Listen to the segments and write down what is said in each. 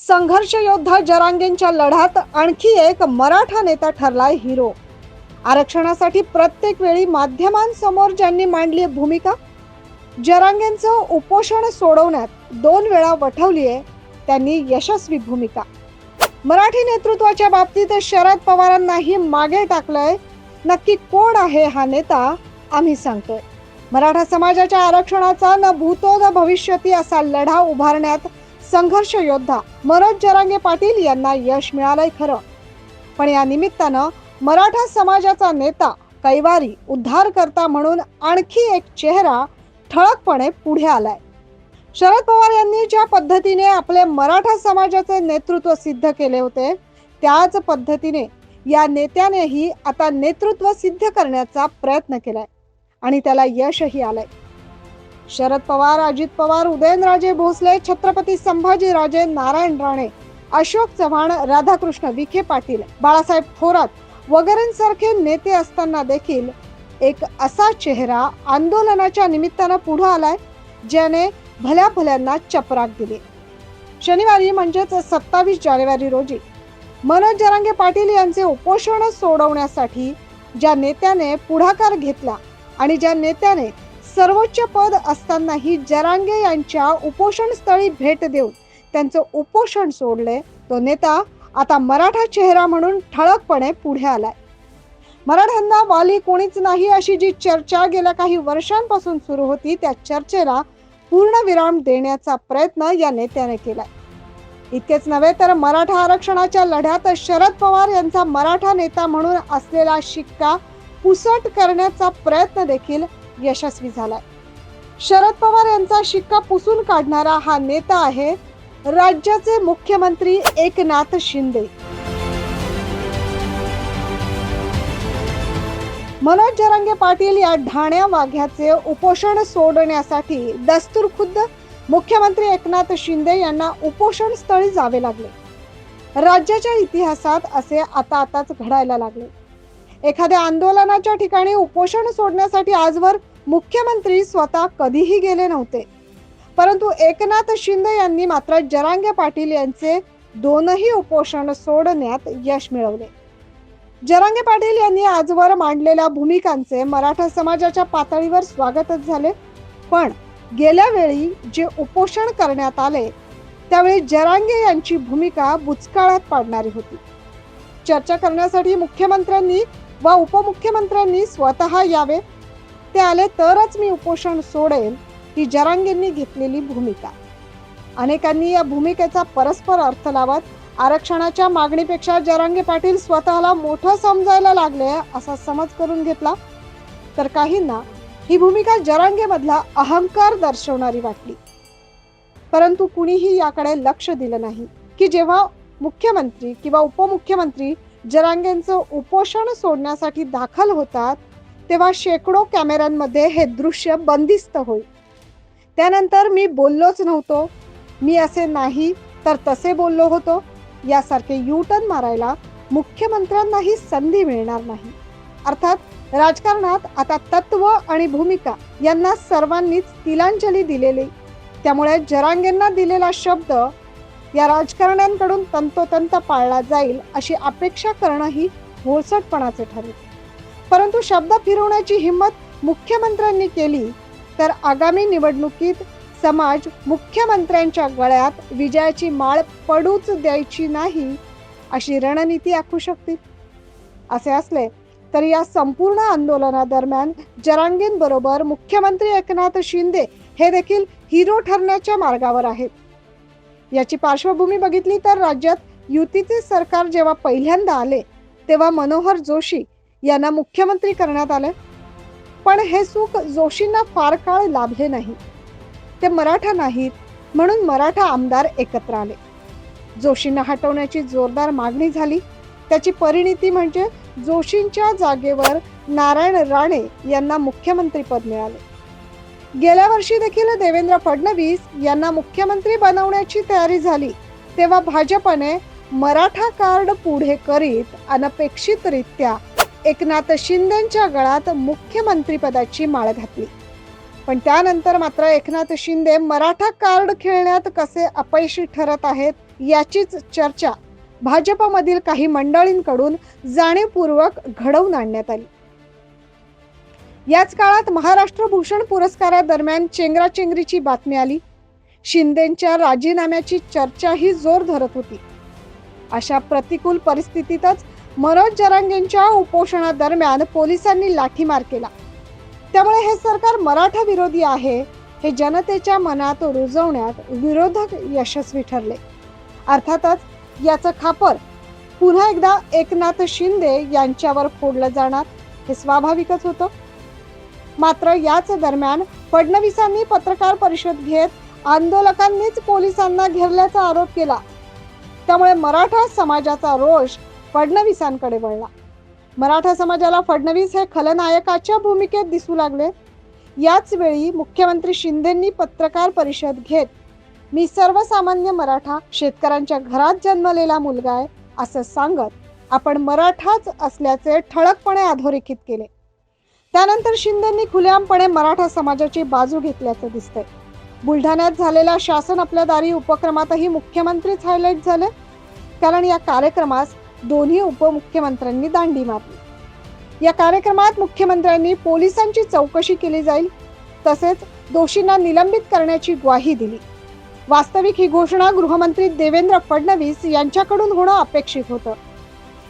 संघर्ष योद्धा जरांगेंच्या लढ्यात आणखी एक मराठा नेता ठरलाय हिरो. आरक्षणासाठी प्रत्येक वेळी माध्यमांसमोर ज्यांनी मांडली भूमिका जरांगेंचं उपोषण सोडवण्यात दोन वेळा वठवली आहे त्यांनी यशस्वी भूमिका. मराठी नेतृत्वाच्या बाबतीत शरद पवारांनाही मागे टाकलंय नक्की कोण आहे हा नेता आम्ही सांगतोय. मराठा समाजाच्या आरक्षणाचा न भूतो न भविष्यती असा लढा उभारण्यात संघर्ष योद्धा मनोज जरांगे पाटील यांना यश मिळालंय खरं. पण या निमित्तानं मराठा समाजाचा नेता कैवारी उद्धारकर्ता म्हणून आणखी एक चेहरा ठळकपणे पुढे आलाय. शरद पवार यांनी ज्या पद्धतीने आपले मराठा समाजाचे नेतृत्व सिद्ध केले होते त्याच पद्धतीने या नेत्यानेही आता नेतृत्व सिद्ध करण्याचा प्रयत्न केलाय आणि त्याला यशही आलंय. शरद पवार अजित पवार उदयनराजे भोसले छत्रपती संभाजीराजे नारायण राणे अशोक चव्हाण राधाकृष्ण विखे पाटील बाळासाहेब थोरात वगैरेंसारखे नेते असताना देखील एक असा चेहरा आंदोलनाच्या निमित्तानं पुढे आलाय ज्याने भल्या भल्यांना चपराक दिली. शनिवारी म्हणजेच सत्तावीस जानेवारी रोजी मनोज जरांगे पाटील यांचे उपोषण सोडवण्यासाठी ज्या नेत्याने पुढाकार घेतला आणि ज्या नेत्याने सर्वोच्च पद असतानाही जरांगे यांच्या उपोषण स्थळी भेट देऊन त्यांचं उपोषण सोडले. तो नेता आता मराठा चेहरा म्हणून ठळकपणे पुढे आलाय. मराठ्यांना वाली कोणीच नाही अशी जी चर्चा गेल्या काही वर्षांपासून सुरू होती त्या चर्चेला पूर्ण विराम देण्याचा प्रयत्न या नेत्याने केलाय. इतकेच नव्हे तर मराठा आरक्षणाच्या लढ्यात शरद पवार यांचा मराठा नेता म्हणून असलेला शिक्का पुसट करण्याचा प्रयत्न देखील यशस्वी झालाय. शरद पवार यांचा शिक्का पुसून काढणारा हा नेता आहे राज्याचे मुख्यमंत्री एकनाथ शिंदे. मनोज जरांगे पाटील या ढाण्या वाघ्याचे उपोषण सोडण्यासाठी दस्तूर खुद्द मुख्यमंत्री एकनाथ शिंदे यांना उपोषण स्थळी जावे लागले. राज्याच्या इतिहासात असे आता आताच घडायला लागले. एखाद्या आंदोलनाच्या ठिकाणी उपोषण सोडण्यासाठी आजवर मुख्यमंत्री स्वतः कधीही गेले नव्हते. परंतु एकनाथ शिंदे यांनी मात्र जरांगे पाटील यांचे दोनही उपोषण सोडण्यात यश मिळवले. जरांगे पाटील यांनी आजवर मांडलेल्या भूमिकांचे मराठा समाजाच्या पातळीवर स्वागतच झाले. पण गेल्या वेळी जे उपोषण करण्यात आले त्यावेळी जरांगे यांची भूमिका बुचकाळात पाडणारी होती. चर्चा करण्यासाठी मुख्यमंत्र्यांनी व उपमुख्यमंत्र्यांनी स्वतः यावे. ते आले तरच मी उपोषण सोडेल ही जरांगेंनी घेतलेली भूमिका. अनेकांनी या भूमिकेचा परस्पर अर्थ लावत आरक्षणाच्या मागणीपेक्षा जरांगे पाटील स्वतःला मोठं समजायला लागले असा समज करून घेतला. तर काहींना ही भूमिका जरांगेमधला अहंकार दर्शवणारी वाटली. परंतु कुणीही याकडे लक्ष दिलं नाही की जेव्हा मुख्यमंत्री किंवा उपमुख्यमंत्री जरांगेंचं उपोषण सोडण्यासाठी दाखल होतात तेव्हा शेकडो कॅमेऱ्यांमध्ये हे दृश्य बंदिस्त होईल. त्यानंतर मी बोललोच नव्हतो. मी असे नाही तर तसे बोललो होतो. यासारखे यू टर्न मारायला मुख्यमंत्र्यांनाही संधी मिळणार नाही. अर्थात राजकारणात आता तत्व आणि भूमिका यांना सर्वांनीच तिलांजली दिलेली. त्यामुळे जरांगेंना दिलेला शब्द या राजकारण्यांकडून तंतोतंत पाळला जाईल अशी अपेक्षा करणंही भोळसटपणाचे ठरेल. परंतु शब्द फिरवण्याची हिंमत मुख्यमंत्र्यांनी केली तर आगामी निवडणुकीत समाज मुख्यमंत्र्यांच्या गळ्यात विजयाची माळ पडूच द्यायची नाही अशी रणनीती आखू शकतील. असे असले तर या संपूर्ण आंदोलनादरम्यान जरांगेंबरोबर मुख्यमंत्री एकनाथ शिंदे हे देखील हिरो ठरण्याच्या मार्गावर आहेत. याची पार्श्वभूमी बघितली तर राज्यात युतीचे सरकार जेव्हा पहिल्यांदा आले तेव्हा मनोहर जोशी यांना मुख्यमंत्री करण्यात आले. पण हे सुख जोशींना फार काळ लाभले नाही. ते मराठा नाहीत म्हणून मराठा आमदार एकत्र आले. जोशींना हटवण्याची जोरदार मागणी झाली. त्याची परिणिती म्हणजे जोशींच्या जागेवर नारायण राणे यांना मुख्यमंत्रीपद मिळाले. गेल्या वर्षी देखील देवेंद्र फडणवीस यांना मुख्यमंत्री बनवण्याची तयारी झाली तेव्हा भाजपने मराठा कार्ड पुढे करीत अनपेक्षितरित्या एकनाथ शिंदेच्या गळात मुख्यमंत्रीपदाची माळ घातली. पण त्यानंतर मात्र एकनाथ शिंदे मराठा कार्ड खेळण्यात कसे अपयशी ठरत आहेत याचीच चर्चा भाजपमधील काही मंडळींकडून जाणीवपूर्वक घडवून आणण्यात आली. याच काळात महाराष्ट्र भूषण पुरस्कारादरम्यान चेंगराचेंगरीची बातमी आली. शिंदेच्या राजीनाम्याची चर्चाही जोर धरत होती. अशा प्रतिकूल परिस्थितीतच मनोज जरांगेंच्या उपोषणादरम्यान पोलिसांनी लाठीमार केला. त्यामुळे हे सरकार मराठा विरोधी आहे हे जनतेच्या मनात रुजवण्यात विरोधक यशस्वी ठरले. अर्थातच याचं खापर पुन्हा एकदा एकनाथ शिंदे यांच्यावर फोडलं जाणार हे स्वाभाविकच होतं. मात्र याच दरम्यान फडणवीसांनी पत्रकार परिषद घेत आंदोलकांनीच पोलिसांना घेरल्याचा आरोप केला. त्यामुळे मराठा समाजाचा रोष फडणवीसांकडे वळला. मराठा समाजाला फडणवीस हे खलनायकाच्या भूमिकेत दिसू लागले. याच वेळी मुख्यमंत्री शिंदेंनी पत्रकार परिषद घेत मी सर्वसामान्य मराठा शेतकऱ्यांच्या घरात जन्मलेला मुलगा आहे असं सांगत आपण मराठाच असल्याचे ठळकपणे अधोरेखित केले. त्यानंतर शिंदेंनी खुलेआमपणे मराठा समाजाची बाजू घेतल्याचं दिसतंय. बुलढाण्यात झालेल्या शासन आपल्या दारी उपक्रमातही मुख्यमंत्रीच हायलाईट झाले. कारण या कार्यक्रमास दोन्ही उपमुख्यमंत्र्यांनी दांडी मारली. या कार्यक्रमात मुख्यमंत्र्यांनी पोलिसांची चौकशी केली जाईल तसेच दोषींना निलंबित करण्याची ग्वाही दिली. वास्तविक ही घोषणा गृहमंत्री देवेंद्र फडणवीस यांच्याकडून होणं अपेक्षित होतं.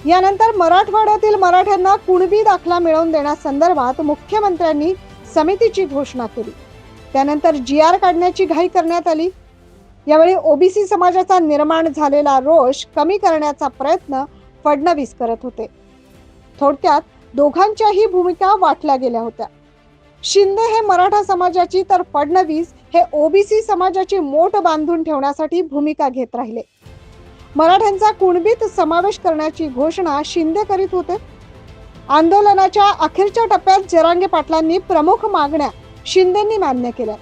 यानंतर मराठवाड्यातील मराठ्यांना कुणबी दाखला मिळवून देण्यासंदर्भात मुख्यमंत्र्यांनी समितीची घोषणा केली. त्यानंतर जी आर काढण्याची घाई करण्यात आली. यावेळी ओबीसी समाजाचा निर्माण झालेला रोष कमी करण्याचा प्रयत्न फडणवीस करत होते. थोडक्यात दोघांच्याही भूमिका वाटल्या गेल्या होत्या. शिंदे हे मराठा समाजाची तर फडणवीस हे ओबीसी समाजाची मोठ बांधून ठेवण्यासाठी भूमिका घेत राहिले. मराठ्यांचा कुणबीत समावेश करण्याची घोषणा शिंदे करीत होते. आंदोलनाच्या अखेरच्या टप्प्यात जरांगे पाटलांनी प्रमुख मागण्या शिंदेंनी मान्य केल्या.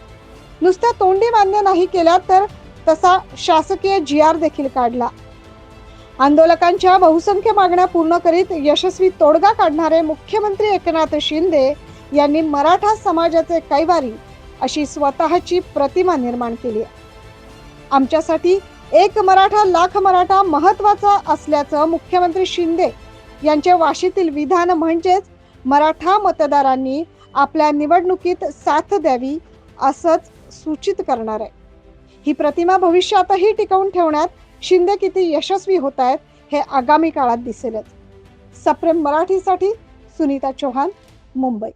नुसत्या तोंडी मान्य नाही केल्या तर तसा शासकीय जी आर देखील काढला. आंदोलकांच्या बहुसंख्य मागण्या पूर्ण करीत यशस्वी तोडगा काढणारे मुख्यमंत्री एकनाथ शिंदे यांनी मराठा समाजाचे कैवारी अशी स्वतःची प्रतिमा निर्माण केली आमच्यासाठी एक मराठा लाख मराठा महत्त्वाचा असल्याचं मुख्यमंत्री शिंदे यांचे वाशीतील विधान म्हणजेच मराठा मतदारांनी आपल्या निवडणुकीत साथ द्यावी असंच सूचित करणार आहे. ही प्रतिमा भविष्यातही टिकवून ठेवण्यात शिंदे किती यशस्वी होत आहेत हे आगामी काळात दिसेलच. सप्रेम मराठीसाठी सुनीता चौहान मुंबई.